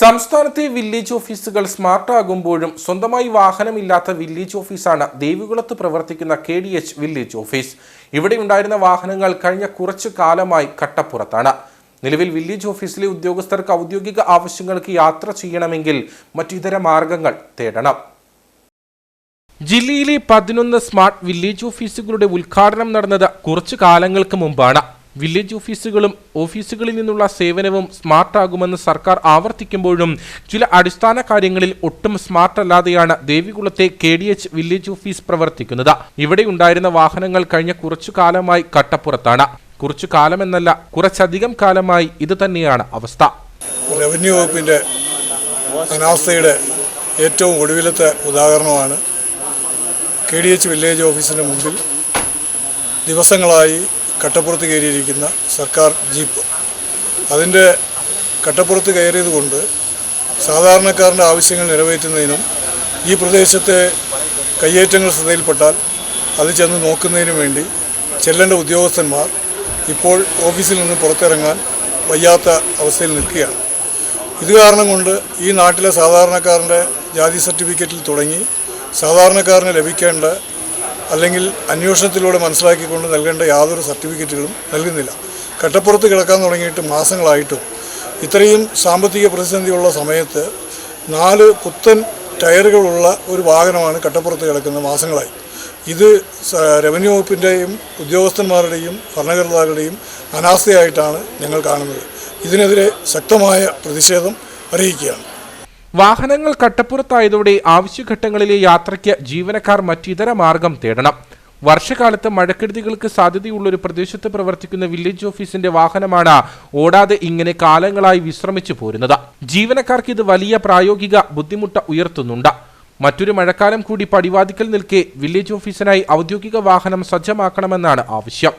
സംസ്ഥാനത്തെ വില്ലേജ് ഓഫീസുകൾ സ്മാർട്ടാകുമ്പോഴും സ്വന്തമായി വാഹനമില്ലാത്ത വില്ലേജ് ഓഫീസാണ് ദേവികുളത്ത് പ്രവർത്തിക്കുന്ന K D H village office ഇവിടെ ഉണ്ടായിരുന്ന വാഹനങ്ങൾ കഴിഞ്ഞ കുറച്ചു കാലമായി കട്ടപ്പുറത്താണ്. നിലവിൽ വില്ലേജ് ഓഫീസിലെ ഉദ്യോഗസ്ഥർക്ക് ഔദ്യോഗിക ആവശ്യങ്ങൾക്ക് യാത്ര ചെയ്യണമെങ്കിൽ മറ്റിതര മാർഗങ്ങൾ തേടണം. ജില്ലയിലെ പതിനൊന്ന് സ്മാർട്ട് വില്ലേജ് ഓഫീസുകളുടെ ഉദ്ഘാടനം നടന്നത് കുറച്ചു കാലങ്ങൾക്ക് മുമ്പാണ്. വില്ലേജ് ഓഫീസുകളും ഓഫീസുകളിൽ നിന്നുള്ള സേവനവും സ്മാർട്ടാകുമെന്ന് സർക്കാർ ആവർത്തിക്കുമ്പോഴും ചില അടിസ്ഥാന കാര്യങ്ങളിൽ ഒട്ടും സ്മാർട്ട് അല്ലാതെയാണ് ദേവികുളത്തെ K D H village office പ്രവർത്തിക്കുന്നത്. ഇവിടെ ഉണ്ടായിരുന്ന വാഹനങ്ങൾ കഴിഞ്ഞ കുറച്ചു കാലമായി കട്ടപ്പുറത്താണ്. കുറച്ചു കാലമെന്നല്ല കുറച്ചധികം കാലമായി ഇത് തന്നെയാണ് അവസ്ഥ. റവന്യൂ വകുപ്പിന്റെ അനാസ്ഥയുടെ ഏറ്റവും ഒടുവിലത്തെ ഉദാഹരണമാണ് കെ ഡി എച്ച് വില്ലേജ് ഓഫീസിന് മുമ്പിൽ ദിവസങ്ങളായി കട്ടപ്പുറത്ത് കയറിയിരിക്കുന്ന സർക്കാർ ജീപ്പ്. അതിന്റെ കട്ടപ്പുറത്ത് കയറിയതുകൊണ്ട് സാധാരണക്കാരന്റെ ആവശ്യങ്ങൾ നിറവേറ്റുന്നതിനും ഈ പ്രദേശത്തെ കയ്യേറ്റങ്ങൾ ശ്രദ്ധയിൽപ്പെട്ടാൽ അത് ചെന്ന് നോക്കുന്നതിനു വേണ്ടി ചെല്ലേണ്ട ഉദ്യോഗസ്ഥന്മാർ ഇപ്പോൾ ഓഫീസിൽ നിന്ന് പുറത്തിറങ്ങാൻ വയ്യാത്ത അവസ്ഥയിൽ നിൽക്കുകയാണ്. ഇത് കാരണം കൊണ്ട് ഈ നാട്ടിലെ സാധാരണക്കാരന്റെ ജാതി സർട്ടിഫിക്കറ്റിൽ തുടങ്ങി സാധാരണക്കാരന് ലഭിക്കേണ്ട അല്ലെങ്കിൽ അന്വേഷണത്തിലൂടെ മനസ്സിലാക്കിക്കൊണ്ട് നൽകേണ്ട യാതൊരു സർട്ടിഫിക്കറ്റുകളും നൽകുന്നില്ല. കട്ടപ്പുറത്ത് കിടക്കാൻ തുടങ്ങിയിട്ട് മാസങ്ങളായിട്ടും ഇത്രയും സാമ്പത്തിക പ്രതിസന്ധിയുള്ള സമയത്ത് നാല് പുത്തൻ ടയറുകളുള്ള ഒരു വാഹനമാണ് കട്ടപ്പുറത്ത് കിടക്കുന്ന മാസങ്ങളായി. ഇത് റവന്യൂ വകുപ്പിന്റെയും ഉദ്യോഗസ്ഥന്മാരുടെയും ഭരണകർത്താക്കളുടെയും അനാസ്ഥയായിട്ടാണ് ഞങ്ങൾ കാണുന്നത്. ഇതിനെതിരെ ശക്തമായ പ്രതിഷേധം അറിയിക്കുകയാണ്. വാഹനങ്ങൾ കട്ടപ്പുറത്തായതോടെ ആവശ്യഘട്ടങ്ങളിലെ യാത്രയ്ക്ക് ജീവനക്കാർ മറ്റിതര മാർഗം തേടണം. വർഷകാലത്ത് മഴക്കെടുതികൾക്ക് സാധ്യതയുള്ള ഒരു പ്രദേശത്ത് പ്രവർത്തിക്കുന്ന വില്ലേജ് ഓഫീസിന്റെ വാഹനമാണ് ഓടാതെ ഇങ്ങനെ കാലങ്ങളായി വിശ്രമിച്ചു പോരുന്നത്. ജീവനക്കാർക്ക് ഇത് വലിയ പ്രായോഗിക ബുദ്ധിമുട്ട് ഉയർത്തുന്നുണ്ട്. മറ്റൊരു മഴക്കാലം കൂടി പടിവാതിക്കൽ നിൽക്കെ വില്ലേജ് ഓഫീസിനായി ഔദ്യോഗിക വാഹനം സജ്ജമാക്കണമെന്നാണ് ആവശ്യം.